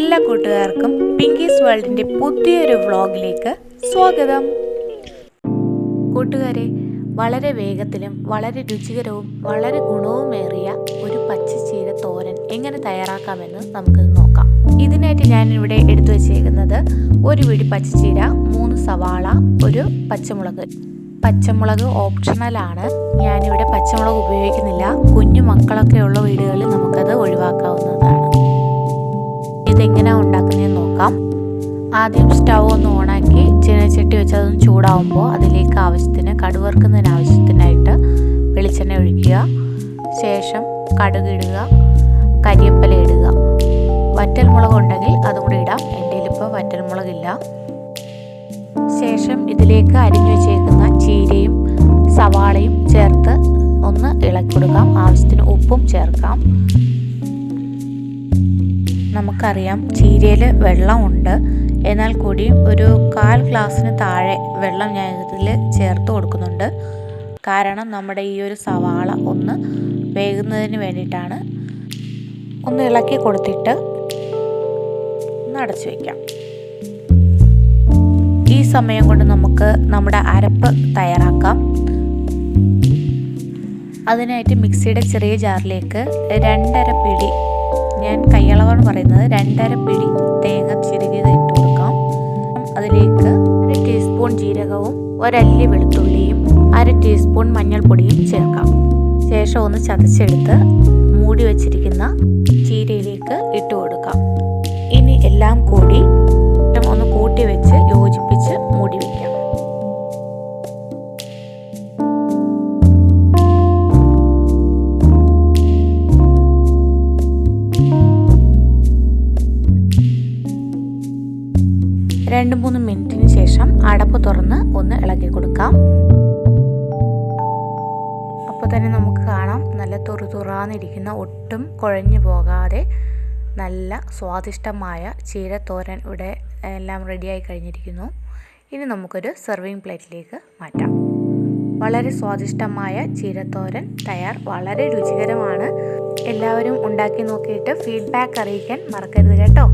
എല്ലാ കൂട്ടുകാർക്കും പിങ്കീസ് വേൾഡിന്റെ പുതിയൊരു വ്ളോഗിലേക്ക് സ്വാഗതം. കൂട്ടുകാരെ വളരെ വേഗത്തിലും വളരെ രുചികരവും വളരെ ഗുണവുമേറിയ ഒരു പച്ചച്ചീര തോരൻ എങ്ങനെ തയ്യാറാക്കാമെന്ന് നമുക്ക് നോക്കാം. ഇതിനായിട്ട് ഞാനിവിടെ എടുത്തു വച്ചേക്കുന്നത് ഒരു പിടി പച്ചച്ചീര മൂന്ന് സവാള ഒരു പച്ചമുളക്. പച്ചമുളക് ഓപ്ഷണലാണ് ഞാനിവിടെ പച്ചമുളക് ഉപയോഗിക്കുന്നില്ല. കുഞ്ഞു മക്കളൊക്കെ ഉള്ള വീടുകളിൽ നമുക്കത് ആദ്യം സ്റ്റൗ ഒന്ന് ഓണാക്കി ചീനച്ചട്ടി വെച്ച് അതൊന്ന് ചൂടാവുമ്പോൾ അതിലേക്ക് ആവശ്യത്തിന് കടുവറുക്കുന്നതിന് ആവശ്യത്തിനായിട്ട് വെളിച്ചെണ്ണ ഒഴിക്കുക. ശേഷം കടുക് ഇടുക കരിയപ്പല ഇടുക. വറ്റൽമുളക് ഉണ്ടെങ്കിൽ അതും കൂടി ഇടാം. എന്റെ ഇപ്പോൾ വറ്റൽമുളകില്ല ശേഷം ഇതിലേക്ക് അരിഞ്ഞു വെച്ചേക്കുന്ന ചീരയും സവാളയും ചേർത്ത് ഒന്ന് ഇളക്കി കൊടുക്കാം. ആവശ്യത്തിന് ഉപ്പും ചേർക്കാം. നമുക്കറിയാം ചീരയിൽ വെള്ളമുണ്ട്. എന്നാൽ കൂടിയും ഒരു കാൽ ഗ്ലാസ്സിന് താഴെ വെള്ളം ഞാൻ ഇതിൽ ചേർത്ത് കൊടുക്കുന്നുണ്ട്. കാരണം നമ്മുടെ ഈ ഒരു സവാള ഒന്ന് വേകുന്നതിന് വേണ്ടിയിട്ടാണ് ഒന്ന് ഇളക്കി കൊടുത്തിട്ട് ഒന്ന് അടച്ചു വയ്ക്കാം. ഈ സമയം കൊണ്ട് നമുക്ക് നമ്മുടെ അരപ്പ് തയ്യാറാക്കാം. അതിനായിട്ട് മിക്സിയുടെ ചെറിയ ജാറിലേക്ക് രണ്ടര പിടി ഞാൻ കൈയളവാണ് പറയുന്നത് രണ്ടര പിടി തേങ്ങ ഒരല്ലി വെളുത്തുള്ളിയും അര ടീസ്പൂൺ മഞ്ഞൾപ്പൊടിയും ചേർക്കാം. ശേഷം ഒന്ന് ചതച്ചെടുത്ത് മൂടി വച്ചിരിക്കുന്ന ചീരയിലേക്ക് രണ്ട് മൂന്ന് മിനിറ്റിന് ശേഷം അടപ്പ് തുറന്ന് ഒന്ന് ഇളക്കി കൊടുക്കാം. അപ്പോൾ തന്നെ നമുക്ക് കാണാം നല്ല തുറു തുറാന്നിരിക്കുന്ന ഒട്ടും കുഴഞ്ഞു പോകാതെ നല്ല സ്വാദിഷ്ടമായ ചീരത്തോരൻ ഇവിടെ എല്ലാം റെഡിയായി കഴിഞ്ഞിരിക്കുന്നു. ഇനി നമുക്കൊരു സെർവിങ് പ്ലേറ്റിലേക്ക് മാറ്റാം. വളരെ സ്വാദിഷ്ടമായ ചീരത്തോരൻ തയ്യാർ വളരെ രുചികരമാണ്. എല്ലാവരും ഉണ്ടാക്കി നോക്കിയിട്ട് ഫീഡ്ബാക്ക് അറിയിക്കാൻ മറക്കരുത് കേട്ടോ.